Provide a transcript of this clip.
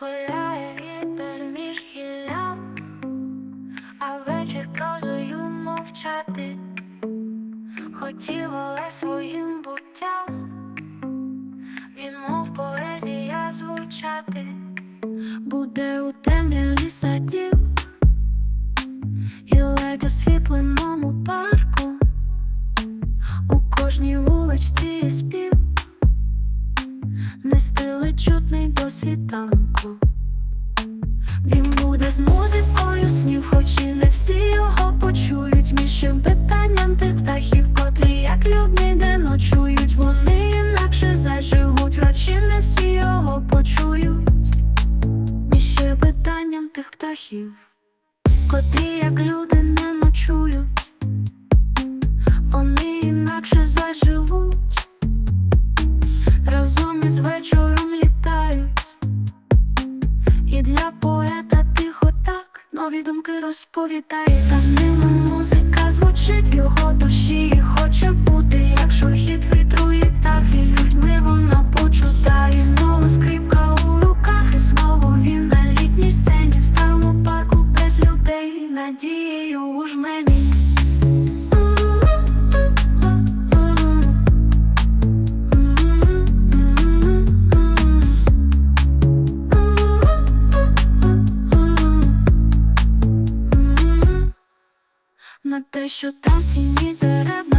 Гуляє вітер між гіллям, а вечір прозою мовчати, хотів, але своїм буттям, він мов поезія звучати, буде у темряві садів і ледь освітленому парку, у кожній вуличці спів не стили чутний до світанку. Він буде з музикою снів, хоч і не всі його почують. Між питанням тих птахів, котрі як людний де ночують. Вони інакше заживуть, і не всі його почують. Між питанням тих птахів, котрі як люди не ночують. І для поета тихо так. Нові думки розповідає, та з ними музика звучить в його душі, і хоче бути, як шурхіт вітру і птахи. Людьми вона почута, і знову скрипка у руках, і знову він на літній сцені. В старому парку без людей, надією у жмені. на те, що там тіні дерев